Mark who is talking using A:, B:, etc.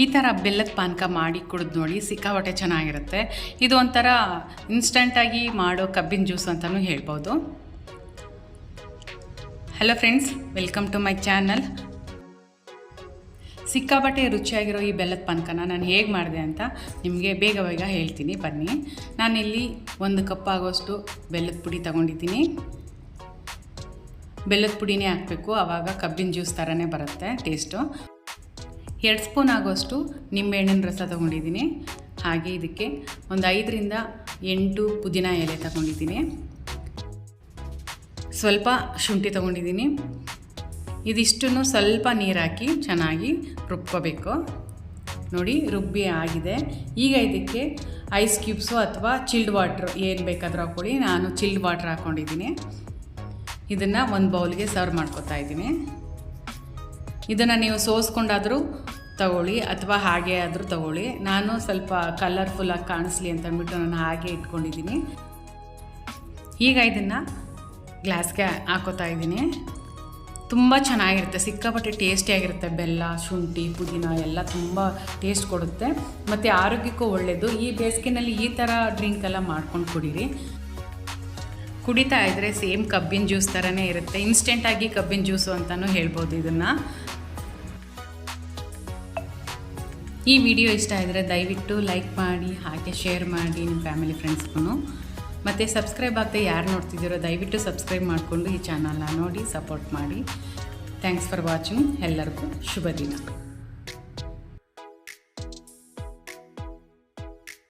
A: ಈ ಥರ ಬೆಲ್ಲದ ಪಾನಕ ಮಾಡಿ ಕುಡಿದು ನೋಡಿ ಸಿಕ್ಕಾಪಟ್ಟೆ ಚೆನ್ನಾಗಿರುತ್ತೆ. ಇದು ಒಂಥರ ಇನ್ಸ್ಟಂಟಾಗಿ ಮಾಡೋ ಕಬ್ಬಿನ ಜ್ಯೂಸ್ ಅಂತಲೂ ಹೇಳ್ಬೋದು. Hello friends welcome to my channel ಸಿಕ್ಕಾಪಟ್ಟೆ ರುಚಿಯಾಗಿರೋ ಈ ಬೆಲ್ಲದ ಪಾನಕನ ನಾನು ಹೇಗೆ ಮಾಡಿದೆ ಅಂತ ನಿಮಗೆ ಬೇಗ ಬೇಗ ಹೇಳ್ತೀನಿ. ಬನ್ನಿ. ನಾನಿಲ್ಲಿ ಒಂದು ಕಪ್ ಆಗೋಷ್ಟು ಬೆಲ್ಲದ ಪುಡಿ ತಗೊಂಡಿದ್ದೀನಿ. ಬೆಲ್ಲದ ಪುಡಿನೇ ಹಾಕಬೇಕು. ಆವಾಗ ಕಬ್ಬಿನ ಜ್ಯೂಸ್ ಥರನೇ ಬರುತ್ತೆ ಟೇಸ್ಟು. ಎರಡು ಸ್ಪೂನ್ ಆಗೋಷ್ಟು ನಿಂಬೆಹಣ್ಣಿನ ರಸ ತೊಗೊಂಡಿದ್ದೀನಿ. ಹಾಗೆ ಇದಕ್ಕೆ ಒಂದು ಐದರಿಂದ ಎಂಟು ಪುದೀನ ಎಲೆ ತಗೊಂಡಿದ್ದೀನಿ. ಸ್ವಲ್ಪ ಶುಂಠಿ ತೊಗೊಂಡಿದ್ದೀನಿ. ಇದಿಷ್ಟನ್ನು ಸ್ವಲ್ಪ ನೀರಾಕಿ ಚೆನ್ನಾಗಿ ರುಬ್ಕೋಬೇಕು. ನೋಡಿ, ರುಬ್ಬಿ ಆಗಿದೆ. ಈಗ ಇದಕ್ಕೆ ಐಸ್ ಕ್ಯೂಬ್ಸು ಅಥವಾ ಚಿಲ್ಡ್ ವಾಟ್ರ್ ಏನು ಬೇಕಾದರೂ ಹಾಕ್ಕೊಳ್ಳಿ. ನಾನು ಚಿಲ್ಡ್ ವಾಟ್ರ್ ಹಾಕ್ಕೊಂಡಿದ್ದೀನಿ. ಇದನ್ನು ಒಂದು ಬೌಲ್ಗೆ ಸರ್ವ್ ಮಾಡ್ಕೊತಾ ಇದ್ದೀನಿ. ಇದನ್ನು ನೀವು ಸೋಸ್ಕೊಂಡಾದರೂ ತಗೊಳ್ಳಿ, ಅಥವಾ ಹಾಗೆ ಆದರೂ ತಗೊಳ್ಳಿ. ನಾನು ಸ್ವಲ್ಪ ಕಲರ್ಫುಲ್ಲಾಗಿ ಕಾಣಿಸ್ಲಿ ಅಂತ ಅಂದ್ಬಿಟ್ಟು ನಾನು ಹಾಗೆ ಇಟ್ಕೊಂಡಿದ್ದೀನಿ. ಈಗ ಇದನ್ನು ಗ್ಲಾಸ್ಗೆ ಹಾಕೋತಾ ಇದ್ದೀನಿ. ತುಂಬ ಚೆನ್ನಾಗಿರುತ್ತೆ, ಸಿಕ್ಕಾಪಟ್ಟೆ ಟೇಸ್ಟಿಯಾಗಿರುತ್ತೆ ಬೆಲ್ಲ, ಶುಂಠಿ, ಪುದೀನ ಎಲ್ಲ ತುಂಬ ಟೇಸ್ಟ್ ಕೊಡುತ್ತೆ. ಮತ್ತು ಆರೋಗ್ಯಕ್ಕೂ ಒಳ್ಳೆಯದು ಈ ಬೇಸಿಗೆನಲ್ಲಿ ಈ ಥರ ಡ್ರಿಂಕ್ ಎಲ್ಲ ಮಾಡ್ಕೊಂಡು ಕುಡೀರಿ. ಕುಡಿತಾ ಇದ್ದರೆ ಸೇಮ್ ಕಬ್ಬಿನ ಜ್ಯೂಸ್ ಥರನೇ ಇರುತ್ತೆ. ಇನ್ಸ್ಟೆಂಟಾಗಿ ಕಬ್ಬಿನ ಜ್ಯೂಸು ಅಂತಲೂ ಹೇಳ್ಬೋದು ಇದನ್ನು. ಈ ವಿಡಿಯೋ ಇಷ್ಟ ಆದರೆ ದಯವಿಟ್ಟು ಲೈಕ್ ಮಾಡಿ, ಹಾಗೆ ಶೇರ್ ಮಾಡಿ ನಿಮ್ಮ ಫ್ಯಾಮಿಲಿ ಫ್ರೆಂಡ್ಸ್ಗೂ. ಮತ್ತು ಸಬ್ಸ್ಕ್ರೈಬ್ ಆಗದೆ ಯಾರು ನೋಡ್ತಿದ್ದೀರೋ ದಯವಿಟ್ಟು ಸಬ್ಸ್ಕ್ರೈಬ್ ಮಾಡಿಕೊಂಡು ಈ ಚಾನಲ್ನ ನೋಡಿ, ಸಪೋರ್ಟ್ ಮಾಡಿ. ಥ್ಯಾಂಕ್ಸ್ ಫಾರ್ ವಾಚಿಂಗ್ ಎಲ್ಲರಿಗೂ ಶುಭ ದಿನ